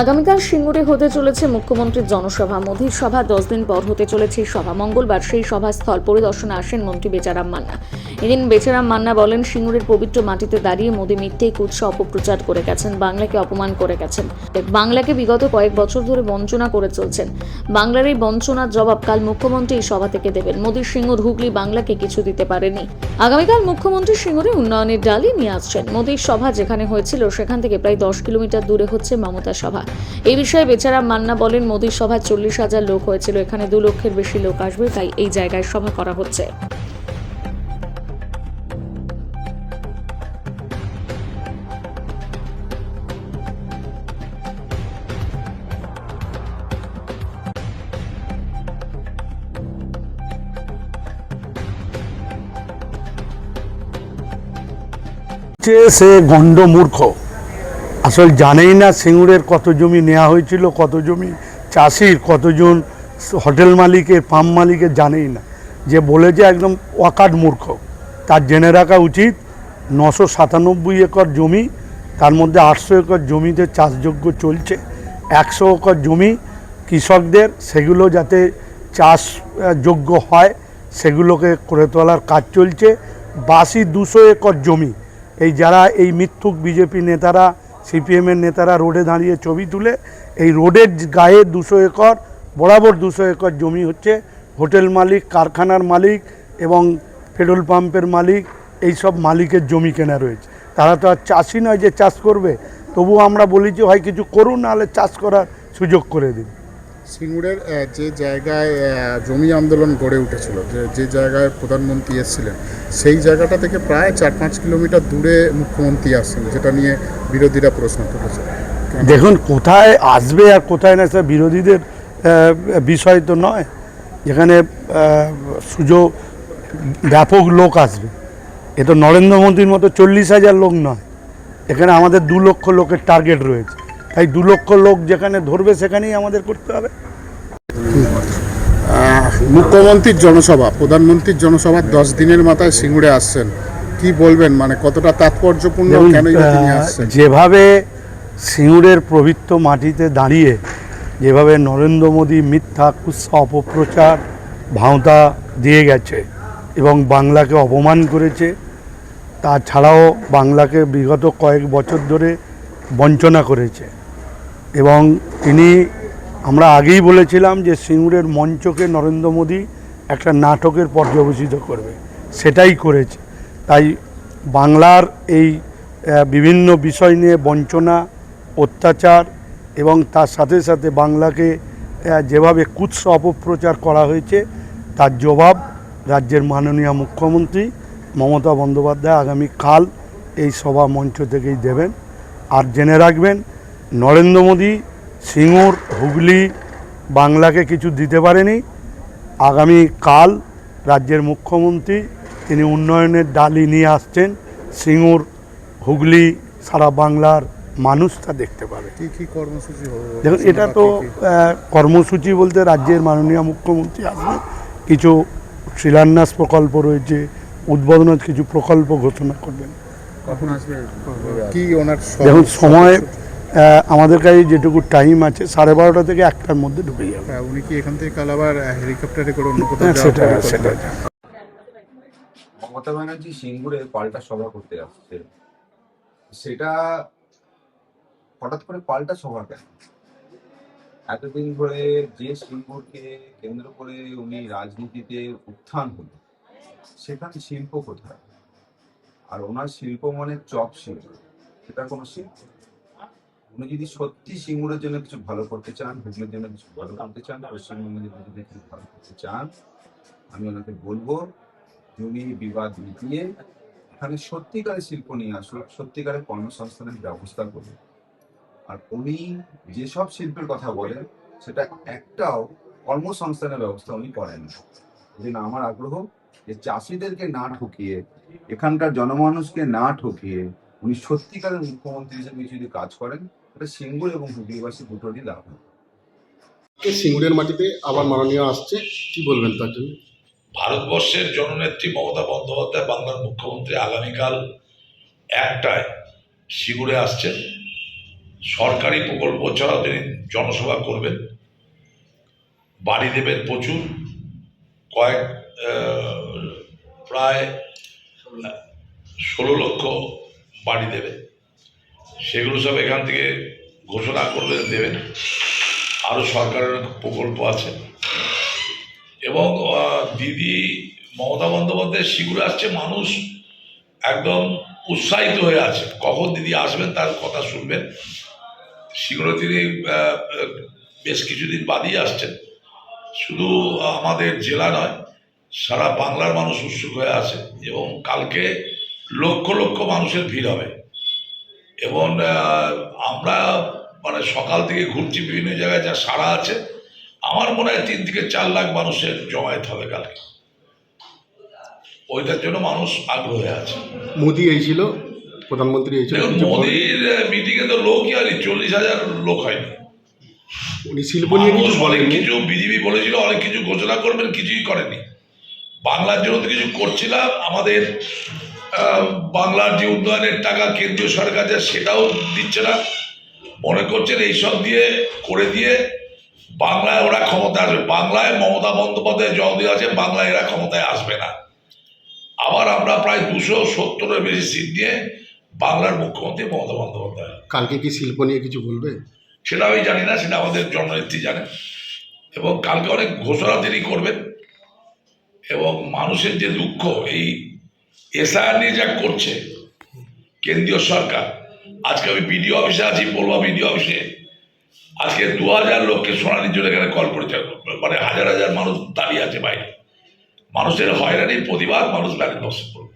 আগামীকাল সিঙ্গুরে হতে চলেছে মুখ্যমন্ত্রীর জনসভা। মোদীর সভা দশ দিন পর হতে চলেছে সভা। মঙ্গলবার সেই সভাস্থল পরিদর্শনে আসেন মন্ত্রী বেচারাম মান্না। এদিন বেচারাম মান্না বলেন, সিঙ্গুরের পবিত্র মাটিতে দাঁড়িয়ে মোদী মিথ্যেই কুৎসা অপপ্রচার করে গেছেন, বাংলাকে অপমান করে গেছেন। বাংলাকে বিগত কয়েক বছর ধরে বঞ্চনা করে চলছেন। বাংলার এই বঞ্চনার জবাব কাল মুখ্যমন্ত্রী এই সভা থেকে দেবেন। মোদীর সিঙ্গুর হুগলি বাংলাকে কিছু দিতে পারেনি। আগামীকাল মুখ্যমন্ত্রী সিঙ্গুরে উন্নয়নের ডালি নিয়ে আসছেন। মোদীর সভা যেখানে হয়েছিল, সেখান থেকে প্রায় দশ কিলোমিটার দূরে হচ্ছে মমতা সভা। এই বিষয়ে বেচারা মান্না বলেন, মোদীর সভায় চল্লিশ হাজার লোক হয়েছিল, এখানে দু লক্ষের বেশি লোক আসবে, তাই এই জায়গায় সভা করা হচ্ছে। সে গণ্ড মূর্খ আসল জানেই না সিঙ্গুরের কত জমি নেওয়া হয়েছিল কত জমি চাষির কতজন হোটেল মালিকের পাম্প মালিকের জানেই না। যে বলেছে একদম ওয়াকাট মূর্খ। তার জেনে রাখা উচিত নশো সাতানব্বই একর জমি তার মধ্যে আটশো একর জমিতে চাষযোগ্য চলছে একশো একর জমি কৃষকদের সেগুলো যাতে চাষ আহ, যোগ্য হয় সেগুলোকে করে তোলার কাজ চলছে। বাসি দুশো একর জমি। এই যারা এই মিথ্যুক বিজেপি নেতারা সিপিএমের নেতারা রোডে দাঁড়িয়ে ছবি তুলে, এই রোডের গায়ে দুশো একর, বরাবর দুশো একর জমি হচ্ছে, হোটেল মালিক, কারখানার মালিক এবং পেট্রোল পাম্পের মালিক, এই সব মালিকের জমি কেনা রয়েছে। তারা তো আর চাষি নয় যে চাষ করবে তবু আমরা বলি যে হয় কিছু করুন, নাহলে চাষ করার সুযোগ করে দিন। সিঙ্গুরের যে জায়গায় জমি আন্দোলন গড়ে উঠেছিল, যে জায়গায় প্রধানমন্ত্রী এসেছিলেন, সেই জায়গাটা থেকে প্রায় চার পাঁচ কিলোমিটার দূরে মুখ্যমন্ত্রী আসছেন যেটা নিয়ে বিরোধীরা প্রশ্ন তুলেছে। দেখুন, কোথায় আসবে আর কোথায় না, সেটা বিরোধীদের বিষয় তো নয়। যেখানে সুযোগ, ব্যাপক লোক আসবে। এ তো নরেন্দ্র মোদীর মতো চল্লিশ হাজার লোক নয়। এখানে আমাদের দু লক্ষ লোকের টার্গেট রয়েছে। তাই দু লক্ষ লোক যেখানে ধরবে সেখানেই আমাদের করতে হবে। মুখ্যমন্ত্রীর জনসভা প্রধানমন্ত্রীর জনসভা দশ দিনের মাথায় সিঙ্গুরে আসছেন। কি বলবেন? মানে কতটা তাৎপর্যপূর্ণ? যেভাবে সিঙ্গুরের পবিত্র মাটিতে দাঁড়িয়ে যেভাবে নরেন্দ্র মোদী মিথ্যা কুৎসা অপপ্রচার ভাঁওতা দিয়ে গেছে এবং বাংলাকে অপমান করেছে তাছাড়াও বাংলাকে বিগত কয়েক বছর ধরে বঞ্চনা করেছে। এবং তিনি আমরা আগেই বলেছিলাম যে সিঙ্গুরের মঞ্চকে নরেন্দ্র মোদী একটা নাটকের পর্যবেসিত করবে। সেটাই করেছে। তাই বাংলার এই বিভিন্ন বিষয় নিয়ে বঞ্চনা, অত্যাচার এবং তার সাথে সাথে বাংলাকে যেভাবে কুৎস অপপ্রচার করা হয়েছে, তার জবাব রাজ্যের মাননীয় মুখ্যমন্ত্রী মমতা বন্দ্যোপাধ্যায় আগামী কাল এই সভা মঞ্চ থেকেই দেবেন। আর জেনে রাখবেন নরেন্দ্র মোদী সিঙ্গুর হুগলি বাংলাকে কিছু দিতে পারেনি। আগামী কাল রাজ্যের মুখ্যমন্ত্রী তিনি উন্নয়নের ডালি নিয়ে আসছেন। সিঙ্গুর হুগলি সারা বাংলার মানুষ তা দেখতে পাবে। কি কি কর্মসূচি দেখুন এটা তো কর্মসূচি বলতে রাজ্যের মাননীয় মুখ্যমন্ত্রী আসবে কিছু শিলান্যাস প্রকল্প রয়েছে উদ্বোধনের কিছু প্রকল্প ঘোষণা করবেন। কখন আসবে? কি ওনার দেখুন সময় আমাদের কাছে যেটুকু টাইম আছে সাড়ে বারোটা থেকে একটার মধ্যে ঢুকে যাবে। হ্যাঁ, উনি কি এখান থেকে কাল আবার হেলিকপ্টারে করে অন্য কোথাও হ্যাঁ, সেটা সেটা মমতা ব্যানার্জি সিঙ্গুরে পাল্টা সভা করতে আসছে। সেটা হঠাৎ করে পাল্টা সভা কেন? এতদিন ধরে যে সিঙ্গুরকে কেন্দ্র করে উনি রাজনীতিতে উত্থান হলো সেখানে শিল্প কোথায়? আর ওনার শিল্প মানে চপ শিল্প সেটা কোনো শিল্প? উনি যদি সত্যি সিঙ্গুরের জন্য কিছু ভালো করতে চান হুগলির জন্য কিছু ভালো করতে চান পশ্চিমবঙ্গের জন্য কিছু ভালো করতে চান, আমি ওনাকে বলব জমি বিবাদ মিটিয়ে এখানে সত্যিকারের শিল্প নিয়ে আসুক, সত্যিকারের কর্মসংস্থানের ব্যবস্থা করুন আর উনি যেসব শিল্পের কথা বলেন, সেটা একটাও কর্মসংস্থানের ব্যবস্থা উনি করেন না। আমার আগ্রহ যে চাষিদেরকে না ঠকিয়ে, এখানকার জনমানুষকে না ঠকিয়ে, উনি সত্যিকারের মুখ্যমন্ত্রী হিসেবে যদি কাজ করেন সিঙ্গুর এবং হুগলিবাসী দুটোরই লাভ হবে। সিঙ্গুরের মাটিতে আবার মাননীয় আসছে কি বলবেন তার জন্য? ভারতবর্ষের জননেত্রী মমতা বন্দ্যোপাধ্যায় বাংলার মুখ্যমন্ত্রী আগামীকাল একটায় সিঙ্গুরে আসছেন। সরকারি প্রকল্প ছাড়াও তিনি জনসভা করবেন। বাড়ি দেবেন প্রচুর। কয়েক প্রায় ষোলো লক্ষ বাড়ি দেবে সেগুলো সব এখান থেকে ঘোষণা করবেন, দেবেন। আরও সরকারের প্রকল্প আছে। এবং দিদি মমতা বন্দ্যোপাধ্যায় শিগুরে আসছে, মানুষ একদম উৎসাহিত হয়ে আছে। কখন দিদি আসবেন তার কথা শুনবেন। শিগুরে তিনি বেশ কিছুদিন বাদই আসছেন। শুধু আমাদের জেলা নয়, সারা বাংলার মানুষ উৎসুক হয়ে আছে এবং কালকে লক্ষ লক্ষ মানুষের ভিড় হবে। এবং আমরা মানে সকাল থেকে ঘুরছি বিভিন্ন জায়গায় যা সারা আছে। আমার মনে হয় তিন থেকে চার লাখ মানুষের জমায়েত হবে কালকে। ওইটার জন্য মানুষ আগ্রহে আছে। মোদি এইছিল প্রধানমন্ত্রী এইছিল দেখুন মোদির মিটিংয়ে তো লোকই হয়নি চল্লিশ হাজার লোক হয়নি। উনি শিল্প নিয়ে কিছু বলেননি? কিছু বিজেপি বলেছিল অনেক কিছু ঘোষণা করবেন কিছুই করেনি বাংলার জন্য তো কিছু করছিলাম আমাদের বাংলার যে উন্নয়নের টাকা কেন্দ্রীয় সরকার যা সেটাও দিচ্ছে না। মনে করছেন এইসব দিয়ে করে দিয়ে বাংলায় ওরা ক্ষমতায় আসবে। বাংলায় মমতা বন্দ্যোপাধ্যায় জল দিয়ে আছে বাংলায় এরা ক্ষমতায় আসবে না। আবার আমরা প্রায় দুশো সত্তরের বেশি সিট নিয়ে বাংলার মুখ্যমন্ত্রী মমতা বন্দ্যোপাধ্যায়। কালকে কি শিল্প নিয়ে কিছু বলবে? সেটা আমি জানি না সেটা আমাদের জননেত্রী জানেন। এবং কালকে অনেক ঘোষণা তিনি করবেন। এবং মানুষের যে দুঃখ এই এসআর নিয়ে যা করছে, কেন্দ্রীয় সরকার। আজকে আমি বিডিও অফিসে আছি, বলব বিডিও অফিসে। আজকে দু হাজার লোককে সোনালির জন্য এখানে কল করেছে মানে হাজার হাজার মানুষ দাঁড়িয়ে আছে বাইরে। মানুষের হয়রানির প্রতিবাদ, মানুষ দাঁড়িয়ে বসে করবে